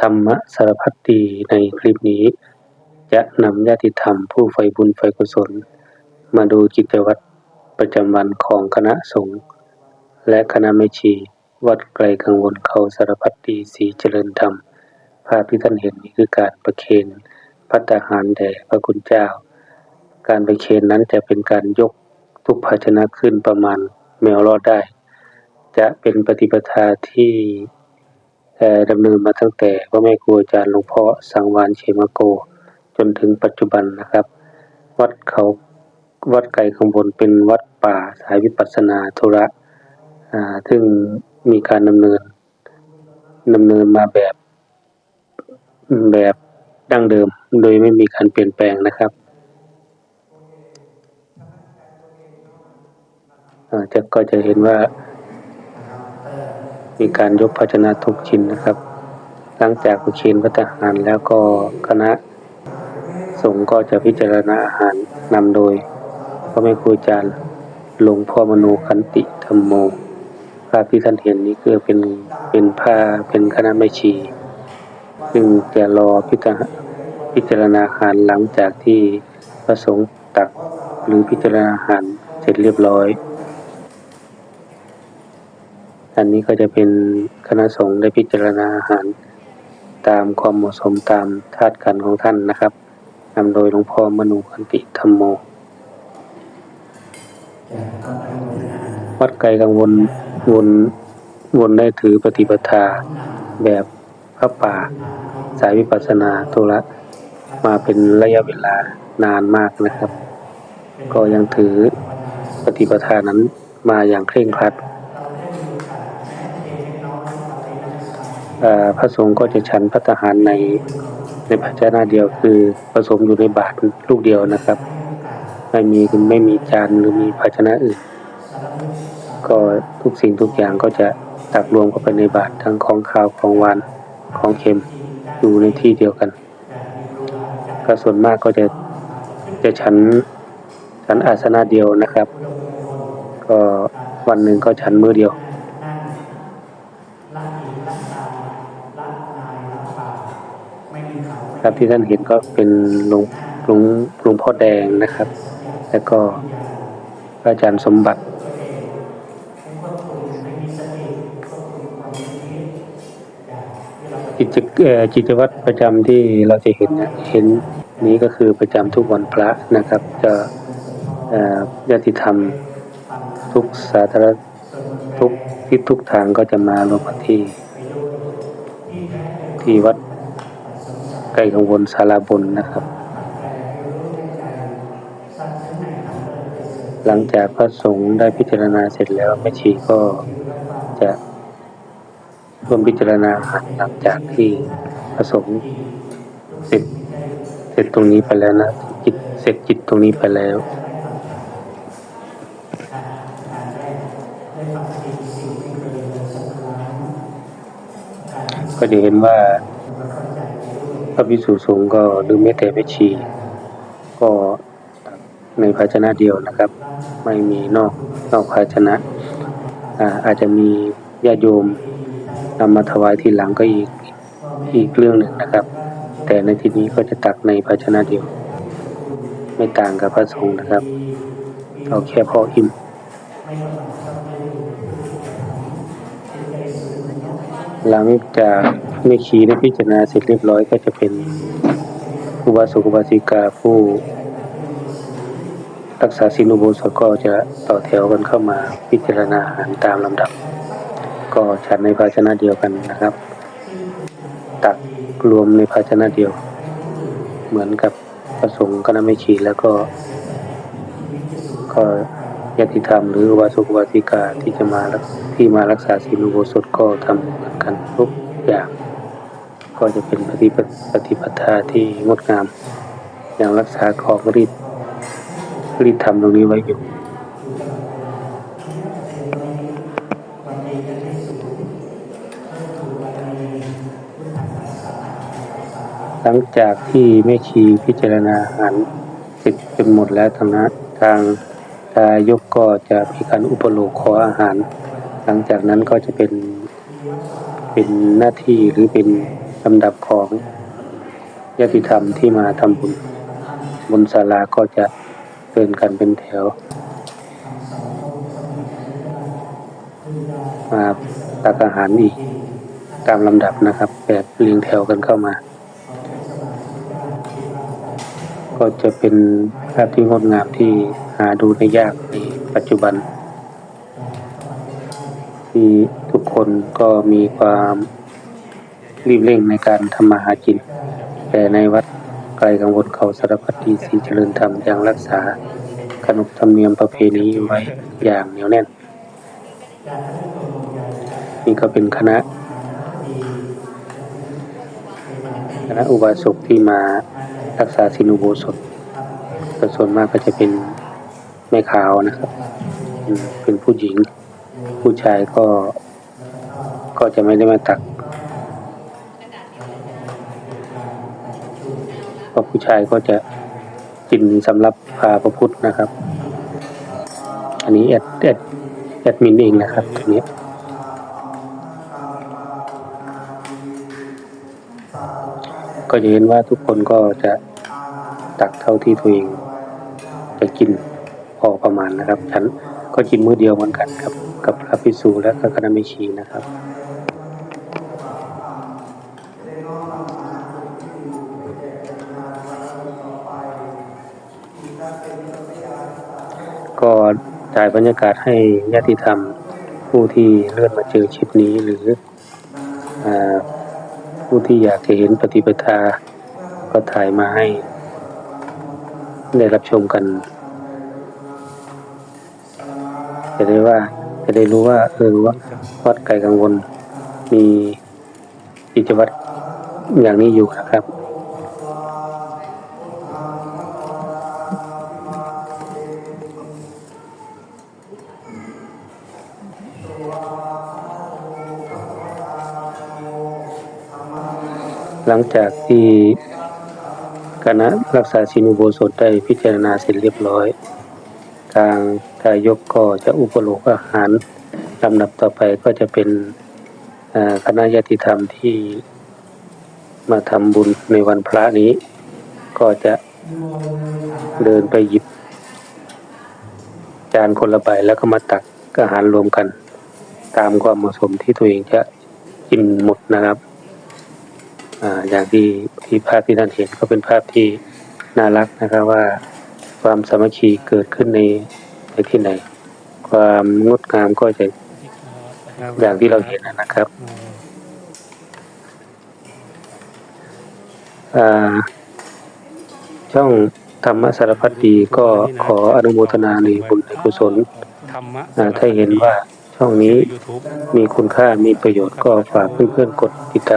ธรรมสารพัดดีในคลิปนี้ จะนำญาติธรรมผู้ใฝ่บุญใฝ่กุศล มาดูกิจวัตรประจำวันของคณะสงฆ์และคณะแม่ชีวัดไกลกังวลเขาสารพัดดีสีเจริญธรรม ภาพที่ท่านเห็นนี้คือการประเคนพัตตาหารแด่พระคุณเจ้า การประเคนนั้นจะเป็นการยกทุกภาชนะขึ้นประมาณแมวรอดได้ จะเป็นปฏิปทาที่ ดำเนินมาตั้งแต่พ่อแม่ครูอาจารย์หลวงพ่อสังวานเขมโก จนถึงปัจจุบันนะครับ วัดเขาวัดไก่ข้างบนเป็นวัดป่าสายวิปัสสนาธุระอ่าซึ่งมีการดำเนินดำเนินมาแบบแบบดั้งเดิมโดยไม่มีการเปลี่ยนแปลงนะครับอ่าจะก็จะเห็นว่า มีการยกภาชนะทุกชิ้นนะครับ หลังจากประเคนพัฒหารแล้วก็คณะสงฆ์ก็จะพิจารณาอาหารนำโดยพระแม่ครูอาจารย์หลวงพ่อมโนขันติธรรมโม ภาพที่ท่านเห็นนี้คือเป็นเป็นผ้าเป็นคณะแม่ชี ซึ่งจะรอพิจารพิจารณาอาหารหลังจากที่พระสงฆ์ตักหรือพิจารณาอาหารเสร็จเรียบร้อย อันนี้ก็จะเป็นคณะสงฆ์ได้พิจารณาอาหาร ตามความเหมาะสมตามธาตุขันของท่านนะครับนำโดยหลวงพ่อมนูคันติธรรมโม วัดไกลกังวลวนวนได้ถือปฏิปทาแบบพระป่า สายวิปัสสนาธุระมาเป็นระยะเวลานานมากนะครับ ก็ยังถือปฏิปทานั้นมาอย่างเคร่งครัด พระสงฆ์ก็จะฉันพัฒหารในในภาชนะเดียวคือผสมอยู่ในบาตรลูกเดียวนะครับ ไม่มีไม่มีจานหรือมีภาชนะอื่น ก็ทุกสิ่งทุกอย่างก็จะตักรวมเข้าไปในบาตรทั้งของข้าวของหวานของเค็มอยู่ในที่เดียวกันก็ส่วนมากก็จะจะฉันฉันอาสนะเดียวนะครับ ก็วันหนึ่งก็ฉันมือเดียว ครับที่ท่านเห็นก็เป็นหลวงหลวงหลวงพ่อแดงนะครับ แล้วก็พระอาจารย์สมบัติกิจเอ่อกิจวัตรประจำที่เราจะเห็นเห็นนี้ก็คือประจำทุกวันพระนะครับ จะญาติธรรมทุกสาธารณทุกทิศทุกทางก็จะมารวมกันที่ ที่วัด ไกลกังวลศาลาบนนะครับ หลังจากพระสงฆ์ได้พิจารณาเสร็จแล้วแม่ชีก็จะร่วมพิจารณาหลังจากที่พระสงฆ์เสร็จเสร็จตรงนี้ไปแล้วนะจิตเสร็จจิตตรงนี้ไปแล้วก็จะเห็นว่า ระภิกษุสงฆ์ก็หรือแม้แต่แม่ชี ก็ในภาชนะเดียวนะครับ ไม่มีนอกนอกภาชนะอาอาจจะมีญาติโยมนำมาถวายทีหลังก็อีกอีกเรื่องหนึ่งนะครับ แต่ในที่นี้ก็จะตักในภาชนะเดียว ไม่ต่างกับพระสงฆ์นะครับเอาแค่พออิ่มหลังจาก แม่ชีได้พิจารณาเสร็จเรียบร้อยก็จะเป็นอุบาสกอุบาสิกาผู้รักษาศีลอุโบสถก็จะต่อแถวกันเข้ามาพิจารณาอาหารตามลำดับ ก็ฉันในภาชนะเดียวกันนะครับ ตักรวมในภาชนะเดียว เหมือนกับประสงค์คณะไม่ชีแล้วก็ ก็ญาติธรรมหรืออุบาสกอุบาสิกาที่จะมาที่มารักษาศีลอุโบสถก็ทำเหมือนกันทุกอย่าง ก็จะเป็นปฏิปปฏิปทาที่งดงาม อย่างรักษาของรีดรีดทำตรงนี้ไว้อยู่หลังจากที่แม่ชีพิจารณาอาหารเสร็จเป็นหมดแล้วทางนะทางทายกก็จะมีการอุปโลกขออาหาร หลังจากนั้นก็จะเป็นเป็นหน้าที่หรือเป็น ลำดับของญาติธรรมที่มาทำบุญบนศาลาก็จะเดินกันเป็นแถว มาตักอาหารอีกตามลำดับนะครับ แบบเรียงแถวกันเข้ามา ก็จะเป็นภาพที่งดงามที่หาดูได้ยากในปัจจุบัน ที่ทุกคนก็มีความ รีบเร่งในการทำมาหากิน แต่ในวัดไกลกังวลเขาสารพัดดีสีเจริญธรรมยังรักษาขนบธรรมเนียมประเพณีไว้อย่างเหนียวแน่น นี่ก็เป็นคณะ คณะอุบาสกที่มารักษาสินุโบสถแต่ส่วนมากก็จะเป็นแม่ขาวนะครับ เป็นผู้หญิง ผู้ชายก็ก็จะไม่ได้มาตัก เพราะผู้ชายก็จะกินสำหรับพาพระพุทธนะครับ อันนี้แอดแอดแอดมินเองนะครับตรงนี้ก็จะเห็นว่าทุกคนก็จะตักเท่าที่ตัวเองจะกินพอประมาณนะครับ ฉันก็กินมื้อเดียวเหมือนกันครับ กับพระภิกษุและก็คณะมิชีนะครับ ก็ถ่ายบรรยากาศให้ญาติธรรมผู้ที่เลื่อนมาเจอชิปนี้หรืออผู้ที่อยากจะเห็นปฏิปทา ก็ถ่ายมาให้ ได้รับชมกัน จะได้ว่าจะได้รู้ว่าเออว่าวัดไก่กังวลมีกิจวัตรอย่างนี้อยู่นะครับ หลังจากที่คณะรักษาศีลอุโบสถได้พิจารณาเสร็จเรียบร้อย ทางทายกก็จะอุปโลกอาหารลำดับต่อไปก็จะเป็นคณะญาติธรรมที่มาทำบุญในวันพระนี้ ก็จะเดินไปหยิบ จานคนละใบแล้วก็มาตักอาหารรวมกัน ตามความเหมาะสมที่ตัวเองจะกินหมดนะครับ อย่างที่ที่ภาพที่ท่านเห็นก็เป็นภาพที่น่ารักนะครับว่าความสามัคคีเกิดขึ้นในในที่ไหน ความงดงามก็จะอย่างที่เราเห็นนะครับช่องธรรมสารพัดดีก็ขออนุโมทนาในบุญในกุศลถ้าเห็นว่าช่องนี้มีคุณค่ามีประโยชน์ก็ฝากเพื่อนๆกดติดตาม